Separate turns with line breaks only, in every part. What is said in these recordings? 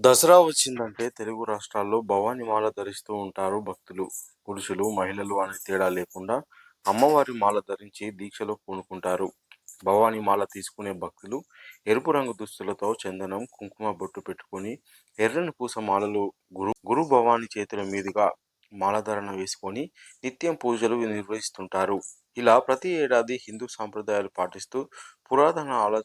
దసరా వచ్చిందంటే తెలుగు రాష్ట్రాల్లో భవాని మాల ధరిస్తూ ఉంటారు భక్తులు పురుషులు మహిళలు అనే తేడా లేకుండా అమ్మవారి మాల ధరించి దీక్షలో పూనుకుంటారు. భవాని మాల తీసుకునే భక్తులు ఎరుపు రంగు దుస్తులతో చందనం కుంకుమ బొట్టు పెట్టుకొని ఎర్రని పూస మాలలు గురు గురు భవాని చేతుల మీదుగా మాలధారణ వేసుకొని నిత్యం పూజలు నిర్వహిస్తుంటారు. ఇలా ప్రతి ఏడాది హిందూ సాంప్రదాయాలు పాటిస్తూ పురాతన ఆల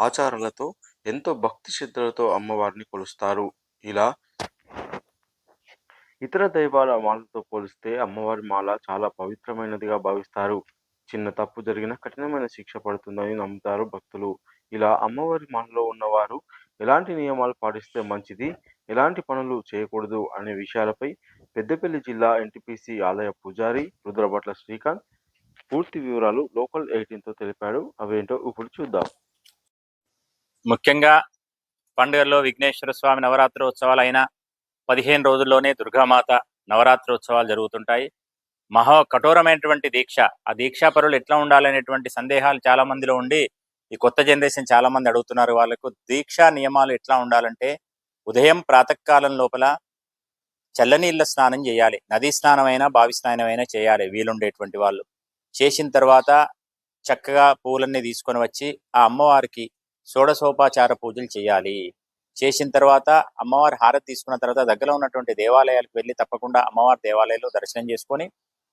ఆచారాలతో ఎంతో భక్తి శ్రద్ధలతో అమ్మవారిని కొలుస్తారు. ఇలా ఇతర దైవాల మాలతో పోలిస్తే అమ్మవారి మాల చాలా పవిత్రమైనదిగా భావిస్తారు. చిన్న తప్పు జరిగిన కఠినమైన శిక్ష పడుతుందని నమ్ముతారు భక్తులు. ఇలా అమ్మవారి మాలలో ఉన్నవారు ఎలాంటి నియమాలు పాటిస్తే మంచిది? ఎలాంటి పనులు చేయకూడదు అనే విషయాలపై పెద్దపల్లి జిల్లా ఎన్టీపీసీ ఆలయ పూజారి రుద్రభట్ల శ్రీకాంత్ పూర్తి వివరాలు లోకల్ ఎయిటీన్తో తెలిపాడు. అవేంటో ఇప్పుడు చూద్దాం.
ముఖ్యంగా పండుగల్లో విఘ్నేశ్వర స్వామి నవరాత్రోత్సవాలు అయిన పదిహేను రోజుల్లోనే దుర్గామాత నవరాత్రోత్సవాలు జరుగుతుంటాయి. మహా కఠోరమైనటువంటి దీక్ష ఆ దీక్షా పరులు ఎట్లా ఉండాలనేటువంటి సందేహాలు చాలా మందిలో ఉండి ఈ కొత్త జనరేషన్ చాలా మంది అడుగుతున్నారు వాళ్ళకు దీక్షా నియమాలు ఎట్లా ఉండాలంటే ఉదయం ప్రాతకాలం లోపల చల్లనీళ్ళ స్నానం చేయాలి. నదీ స్నానమైనా బావి స్నానమైనా చేయాలి వీలుండేటువంటి వాళ్ళు. చేసిన తర్వాత చక్కగా పూలన్నీ తీసుకొని వచ్చి ఆ అమ్మవారికి షోడశోపాచార పూజలు చేయాలి. చేసిన తర్వాత అమ్మవారి హారతి తీసుకున్న తర్వాత దగ్గరలో ఉన్నటువంటి దేవాలయాలకు వెళ్ళి తప్పకుండా అమ్మవారి దేవాలయంలో దర్శనం చేసుకొని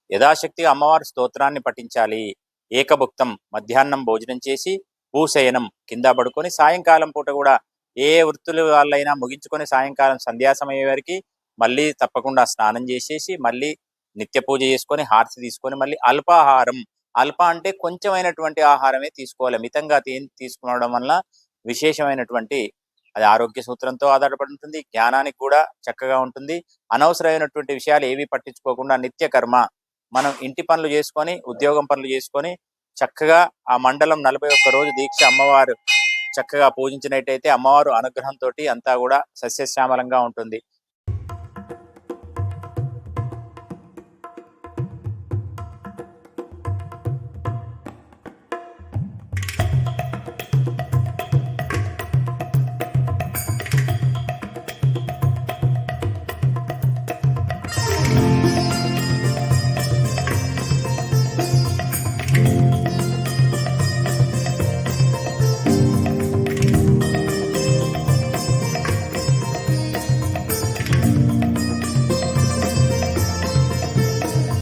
యథాశక్తిగా అమ్మవారి స్తోత్రాన్ని పఠించాలి. ఏకభుక్తం మధ్యాహ్నం భోజనం చేసి భూశయనం కింద పడుకొని సాయంకాలం పూట కూడా ఏ వృత్తుల వాళ్ళైనా ముగించుకొని సాయంకాలం సంధ్యా సమయం వరకు మళ్ళీ తప్పకుండా స్నానం చేసేసి మళ్ళీ నిత్య పూజ చేసుకొని హారతి తీసుకొని మళ్ళీ అల్పాహారం అల్ప అంటే కొంచెమైనటువంటి ఆహారమే తీసుకోవాలి. మితంగా తీ- తీసుకోవడం వల్ల విశేషమైనటువంటి అది ఆరోగ్య సూత్రంతో ఆధారపడి ఉంటుంది. జ్ఞానానికి కూడా చక్కగా ఉంటుంది. అనవసరమైనటువంటి విషయాలు ఏవి పట్టించుకోకుండా నిత్య కర్మ. మనం ఇంటి పనులు చేసుకొని ఉద్యోగం పనులు చేసుకొని చక్కగా ఆ మండలం నలభై ఒక్క రోజు దీక్ష అమ్మవారు చక్కగా పూజించినట్టయితే అమ్మవారు అనుగ్రహంతో అంతా కూడా సస్యశ్యామలంగా ఉంటుంది.